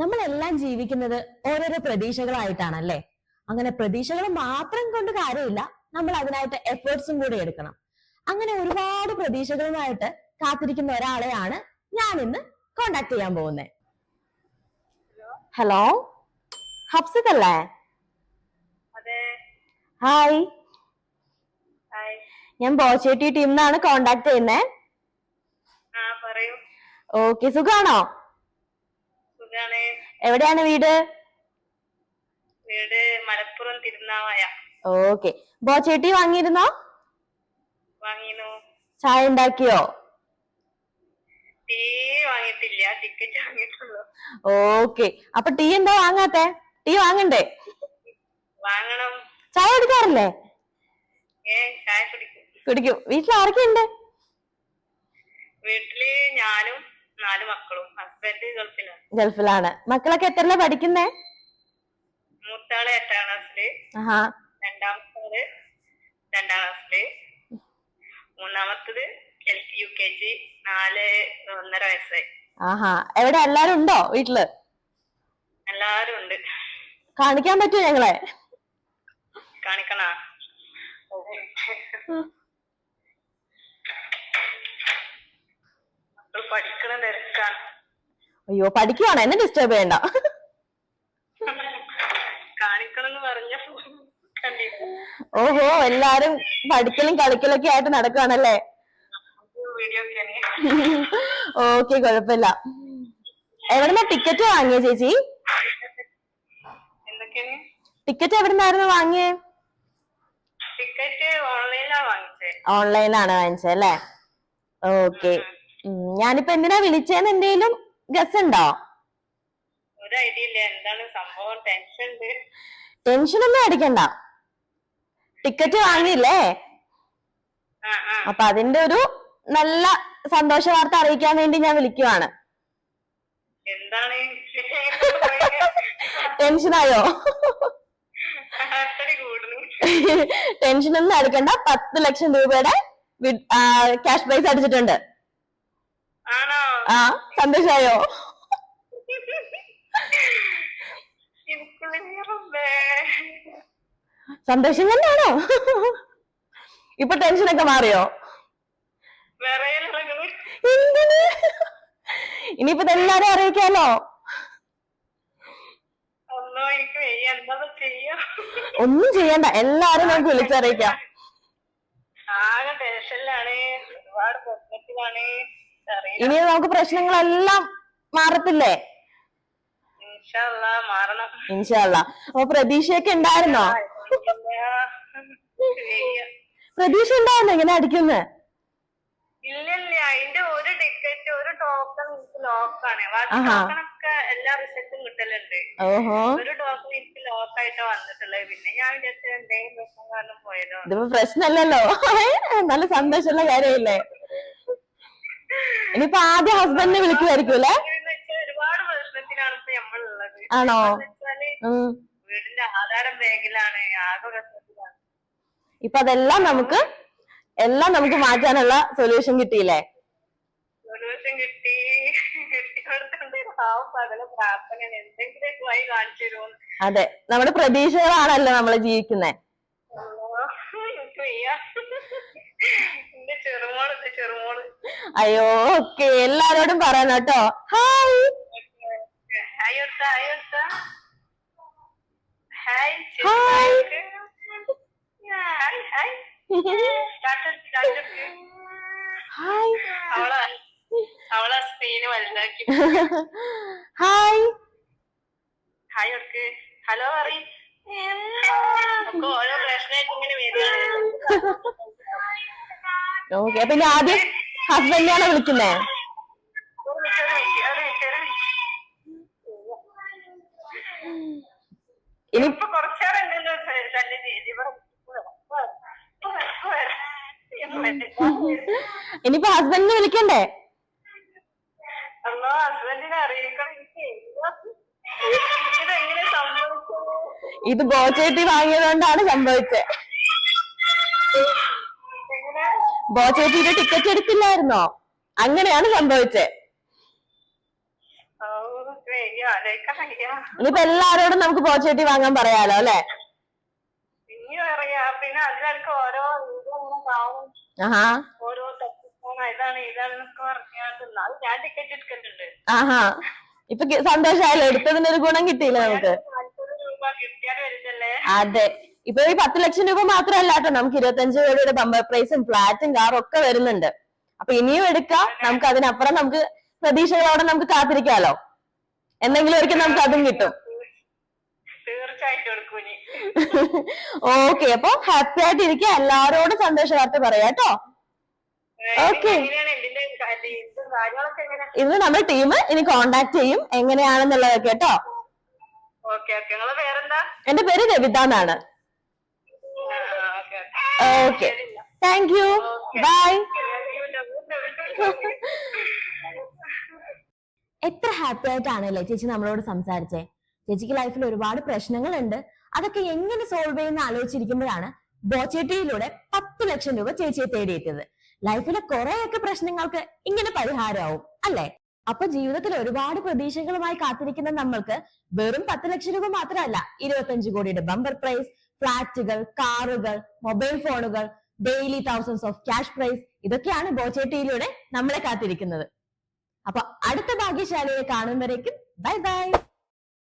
നമ്മളെല്ലാം ജീവിക്കുന്നത് ഓരോരോ പ്രതീക്ഷകളായിട്ടാണല്ലേ? അങ്ങനെ പ്രതീക്ഷകൾ മാത്രം കൊണ്ട് കാര്യമില്ല. നമ്മൾ അതിനായിട്ട് എഫേർട്സും കൂടി എടുക്കണം. അങ്ങനെ ഒരുപാട് പ്രതീക്ഷകളുമായിട്ട് കാത്തിരിക്കുന്ന ഒരാളെയാണ് ഞാൻ ഇന്ന് കോണ്ടാക്ട് ചെയ്യാൻ പോകുന്നത് ഹലോ ഹഫ്സിത് അല്ലേ? ഹായ് ഞാൻ ബോച്ചേട്ടി ടീമിൽ നിന്നാണ് കോണ്ടാക്ട് പറയൂ. ഓക്കെ സുഖാണ്? എവിടെയാണ്? വീട്? വീട് മലപ്പുറം തിരുനാവായ. ഓക്കെ. ബോച്ചേട്ടി വാങ്ങിയിരുന്നോ? വാങ്ങിയിരുന്നു ചായ ഉണ്ടാക്കിയോ? ടീ വാങ്ങിയിട്ടില്ല. ടിക്കറ്റ് വാങ്ങിയിട്ടുള്ളൂ. ഓക്കെ. അപ്പൊ ടീ എന്താ വാങ്ങാത്തെ? ടീ വാങ്ങണ്ടേ? വാങ്ങണം. ചായ കുടിക്കാറില്ലേ? ഏ ചായ കുടിക്കും. കുടിക്കും. വീട്ടിൽ ആരൊക്കെയുണ്ട്? വീട്ടിൽ ഞാനും നാല് മക്കളും ഹസ്ബൻഡ് ഗൾഫിലാണ്. ഗൾഫിലാണ്. മക്കളൊക്കെ എത്രല്ല പഠിക്കുന്നേ? മൂത്താൾ എട്ടാം ക്ലാസ്സിൽ രണ്ടാമത്താൾ രണ്ടാം ക്ലാസ്സിൽ മൂന്നാമത്തത് യു കെ ജി നാല് ഒന്നര വയസ്സായി. ആഹാ. എവിടെ? എല്ലാരും ഉണ്ടോ വീട്ടിൽ? എല്ലാരും ഉണ്ട്. കാണിക്കാൻ പറ്റുമോ ഞങ്ങളെ? കാണിക്കണ? പഠിക്കണ തിരക്കാണ്. അയ്യോ പഠിക്കുവാണ്? എന്നെ ഡിസ്റ്റർബ് ചെയ്യണ്ട. കാണിക്കണമെന്ന് പറഞ്ഞ കണ്ടില്ല ഓഹോ എല്ലാരും പഠിക്കലും കളിക്കലൊക്കെ ആയിട്ട് ഒക്കെ ഓക്കെ കുഴപ്പമില്ല. എവിടുന്ന ടിക്കറ്റ് വാങ്ങിയ ചേച്ചി? ടിക്കറ്റ് എവിടുന്നായിരുന്നു വാങ്ങിയേ? ടിക്കറ്റ് ഓൺലൈനിലാണ് വാങ്ങിച്ചേ. ഓൺലൈനിലാണ് വാങ്ങിച്ചത് അല്ലേ? ഓക്കെ. ഞാനിപ്പോ എന്തിനാ വിളിച്ചേന്ന് എന്തേലും ഗസ് ഉണ്ടോ? ഒരു ഐഡിയ ഇല്ല. എന്താണ് സംഭവം? ടെൻഷൻ ഉണ്ട്. ടെൻഷൻ ഒന്നും അടിക്കണ്ട. ടിക്കറ്റ് വാങ്ങിയില്ലേ? ആ ആ. അപ്പൊ അതിന്റെ ഒരു നല്ല സന്തോഷ വാർത്ത അറിയിക്കാൻ വേണ്ടി ഞാൻ വിളിക്കുവാണ്. എന്താണ്? ടെൻഷനായോ അത്തടി കൂടുന്നു ടെൻഷൻ ഒന്നും അടിക്കണ്ട. പത്ത് ലക്ഷം രൂപയുടെ ക്യാഷ് പ്രൈസ് അടിച്ചിട്ടുണ്ട്. ആ സന്തോഷായോ? സന്തോഷം തന്നെയാണോ? ഇപ്പൊ ടെൻഷനൊക്കെ മാറിയോ? ഇനിയിപ്പോ എല്ലാരും അറിയിക്കാലോ? ഒന്നോ ചെയ്യണ്ട. എല്ലാരും നമുക്ക് വിളിച്ചറിയിക്കാം. ആകെ ടെൻഷനിലാണ് ഒരുപാട് പ്രശ്നത്തിലാണ് ഇനി നമുക്ക് പ്രശ്നങ്ങളെല്ലാം മാറത്തില്ലേ? ഇൻഷല്ല അപ്പൊ പ്രതീക്ഷയൊക്കെ ഉണ്ടായിരുന്നോ. പ്രതീക്ഷ ഉണ്ടായിരുന്നോ ഇങ്ങനെ അടിക്കുന്ന്? ഇല്ലില്ല അതിന്റെ ഒരു ടിക്കറ്റ് ഒരു ടോക്കൺ എനിക്ക് ലോക്കാണ്. ടോക്കണൊക്കെ എല്ലാ റിസൾട്ടും കിട്ടലുണ്ട്. ഒരു ടോക്കൺ എനിക്ക് ലോക്കായിട്ടാ വന്നിട്ടുള്ളത്. പിന്നെ ഞാൻ വിചാരിച്ചത് എന്തെങ്കിലും പ്രശ്നം കാരണം പോയതോ. ഇതിപ്പോ പ്രശ്നമല്ലല്ലോ നല്ല സന്തോഷമുള്ള കാര്യമില്ലേ? ഇനിയിപ്പോ ആദ്യം ഹസ്ബൻഡിനെ വിളിക്കുമായിരിക്കും അല്ലേ ഒരുപാട് പ്രശ്നത്തിലാണ് ഇപ്പൊ നമ്മളുള്ളത്. ആണോ? വീടിന്റെ ആധാരം ബാങ്കിലാണ് ആകെ പ്രശ്നത്തിലാണ്. ഇപ്പൊ അതെല്ലാം നമുക്ക് എല്ലാം നമുക്ക് മാറ്റാനുള്ള സൊല്യൂഷൻ കിട്ടിയില്ലേ? സൊല്യൂഷൻ കിട്ടി. അതെ. നമ്മുടെ പ്രതീക്ഷകളാണല്ലോ നമ്മൾ ജീവിക്കുന്നത് അയ്യോ ഓക്കെ. എല്ലാരോടും പറയണം കേട്ടോ. ഹായ് ഹായ് ഹായ് അവളെ അവളെ സ്ക്രീന് വലുതാക്കി. ഹായ് ഹായ് ഹലോ പറ ഒക്കെ ഓരോ പ്രശ്നമായിട്ട് ഇങ്ങനെ വരികയാണ്. ഓക്കെ. അപ്പൊ ഇനി ആദ്യം ഹസ്ബൻഡിനാണ് വിളിക്കുന്നേ. ഇനി ഇനിയിപ്പോ ഹസ്ബൻഡിനെ വിളിക്കണ്ടേ? ഇത് ബോച്ചേട്ടി വാങ്ങിയതുകൊണ്ടാണ് സംഭവിച്ചത്. ബോച്ചേട്ടിയുടെ ടിക്കറ്റ് എടുത്തില്ലായിരുന്നോ? അങ്ങനെയാണ് സംഭവിച്ചത് ഇനിയിപ്പോ എല്ലാരോടും നമുക്ക് പോച്ചേട്ടി വാങ്ങാൻ പറയാലോ അല്ലെ? ഇപ്പൊ സന്തോഷായല്ലോ. എടുത്തതിനൊരു ഗുണം കിട്ടിയില്ലേ നമുക്ക്. അതെ. ഇപ്പൊ ഈ പത്ത് ലക്ഷം രൂപ മാത്രമല്ല കേട്ടോ നമുക്ക് ഇരുപത്തഞ്ച് കോടിയുടെ ബമ്പർ പ്രൈസും ഫ്ലാറ്റും കാറും ഒക്കെ വരുന്നുണ്ട്. അപ്പൊ ഇനിയും എടുക്കാം. നമുക്ക് അതിനപ്പുറം നമുക്ക് പ്രതീക്ഷകളോടെ നമുക്ക് കാത്തിരിക്കാലോ. എന്തെങ്കിലും ഒരിക്കൽ നമുക്ക് അതും കിട്ടും. ഓക്കെ അപ്പൊ ഹാപ്പി ആയിട്ട് ഇരിക്കുക എല്ലാരോടും സന്തോഷ വാർത്ത പറയാം കേട്ടോ. ഓക്കെ ഇത് ഇന്ന് നമ്മുടെ ടീം ഇനി കോണ്ടാക്ട് ചെയ്യും എങ്ങനെയാണെന്നുള്ളതൊക്കെ കേട്ടോ. എന്റെ പേര് രവിത എന്നാണ് ഓക്കെ താങ്ക് യു ബൈ എത്ര ഹാപ്പി ആയിട്ടാണല്ലേ ചേച്ചി നമ്മളോട് സംസാരിച്ചേ? ചേച്ചിക്ക് ലൈഫിൽ ഒരുപാട് പ്രശ്നങ്ങളുണ്ട്. അതൊക്കെ എങ്ങനെ സോൾവ് ചെയ്യുന്ന ആലോചിച്ചിരിക്കുമ്പോഴാണ് ബോച്ചേട്ടിയിലൂടെ പത്ത് ലക്ഷം രൂപ ചേച്ചിയെ തേടിയെത്തിയത്. ലൈഫിലെ കുറെയൊക്കെ പ്രശ്നങ്ങൾക്ക് ഇങ്ങനെ പരിഹാരമാവും അല്ലെ? അപ്പൊ ജീവിതത്തിൽ ഒരുപാട് പ്രതീക്ഷകളുമായി കാത്തിരിക്കുന്ന നമ്മൾക്ക് വെറും പത്ത് ലക്ഷം രൂപ മാത്രമല്ല ഇരുപത്തഞ്ച് കോടിയുടെ ബമ്പർ പ്രൈസ് ഫ്ലാറ്റുകൾ കാറുകൾ മൊബൈൽ ഫോണുകൾ daily thousands of cash prize ഇതൊക്കെയാണ് ബോച്ചേട്ടിയിലൂടെ നമ്മളെ കാത്തിരിക്കുന്നത്. അപ്പൊ അടുത്ത ഭാഗ്യശാലിയെ കാണുമ്പോഴേക്കും ബൈ ബൈ.